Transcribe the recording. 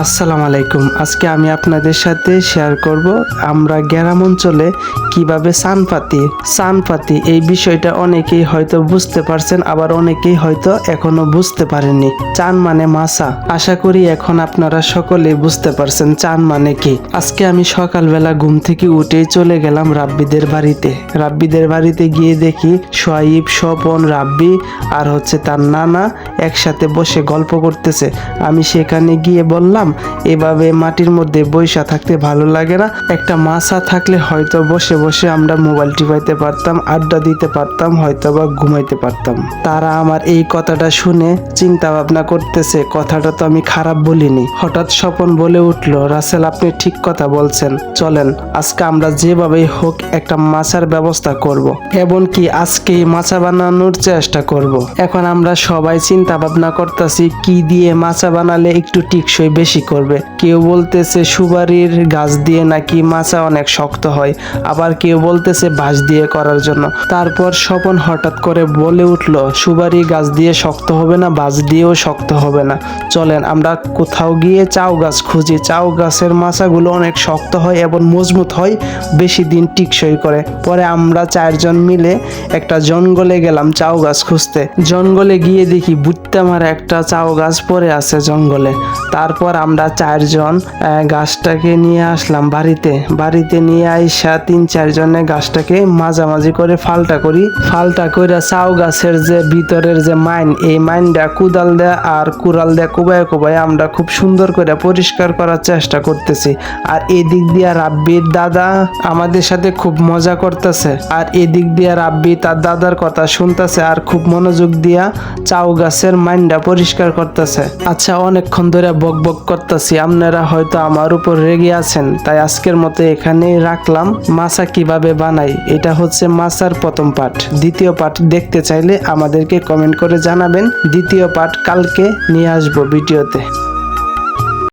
আসসালামু আলাইকুম। আজকে আমি আপনাদের সাথে শেয়ার করব আমরা গ্রাম অঞ্চলে কীভাবে চান পাতি চান পাতি এই বিষয়টা অনেকেই হয়তো বুঝতে পারছেন, আবার অনেকেই হয়তো এখনও বুঝতে পারেননি। চান মানে মাছা। আশা করি এখন আপনারা সকলেই বুঝতে পারছেন চান মানে কি। আজকে আমি সকালবেলা ঘুম থেকে উঠেই চলে গেলাম রাব্বিদের বাড়িতে। রাব্বিদের বাড়িতে গিয়ে দেখি সোয়াইব, স্বপন, রাব্বি আর হচ্ছে তার নানা একসাথে বসে গল্প করতেছে। আমি সেখানে গিয়ে বললাম, এভাবে মাটির মধ্যে বৈশা থাকতে ভালো লাগে না। একটা মাছা থাকলে হয়তো বসে বসে আমরা মোবাইল টিপাইতে পারতাম, আড্ডা দিতে পারতাম হয়তো বা ঘুমাইতে পারতাম। তারা আমার এই কথাটা শুনে চিন্তা ভাবনা করতেছে। কথাটা তো আমি খারাপ বলিনি। হঠাৎ স্বপন বলে উঠল, রাসেল, আপনি ঠিক কথা বলছেন। চলেন, আজকে আমরা যেভাবেই হোক একটা মাছার ব্যবস্থা করব। এমনকি আজকেই মাছা বানানোর চেষ্টা করব। এখন আমরা সবাই চিন্তা ভাবনা করতেছি, কি দিয়ে মাছা বানালে একটু টিকসই বেশি করবে। কেউ বলতেছে সুপারির গাছ দিয়ে নাকি মাছা অনেক শক্ত হয়, আবার কেউ বলতেছে বাঁশ দিয়ে করার জন্য। তারপর স্বপন হঠাৎ করে বলে উঠল, সুপারি গাছ দিয়ে শক্ত হবে না, বাঁশ দিয়েও শক্ত হবে না। চলেন, আমরা কোথাও গিয়ে চাউ গাছ খুঁজি। চাউ গাছের মাচাগুলো অনেক শক্ত হয় এবং মজবুত হয়, বেশি দিন টিকসই করে। পরে আমরা চারজন মিলে একটা জঙ্গলে গেলাম চাউ গাছ খুঁজতে। জঙ্গলে গিয়ে দেখি বুত্তা মারা একটা চাও গাছ পড়ে আছে জঙ্গলে। তারপর আমরা চারজন গাছটাকে নিয়ে আসলাম বাড়িতে। বাড়িতে নিয়ে আইসা তিন চারজনে গাছটাকে মাঝামাঝি করে ফালটা করি। ফালটা করে চাও গাছের যে ভিতরের যে মাইন, এই মাইনটা কুদাল দেয়া আর কুড়াল দেয়া কোবায় কোবায় আমরা খুব সুন্দর করে পরিষ্কার করার চেষ্টা করতেছি। আর এদিক দিয়ে রাব্বির দাদা আমাদের সাথে খুব মজা করতেছে। আর এদিক দিয়ে রাব্বি তার দাদার কথা শুনতেছে আর খুব মনোযোগ দিয়া চাও গাছের মাইন্ডটা পরিষ্কার করতেছে। আচ্ছা অনেকক্ষণ ধরে বক বক করতেছি। আপনারা হয়তো আমার উপর রেগে আছেন। তাই আজকের মতো এখানেই রাখলাম। মাছা কীভাবে বানাই, এটা হচ্ছে মাছার প্রথম পার্ট দ্বিতীয় পার্ট দেখতে চাইলে আমাদেরকে কমেন্ট করে জানাবেন। দ্বিতীয় পার্ট কালকে নিয়ে আসব ভিডিওতে।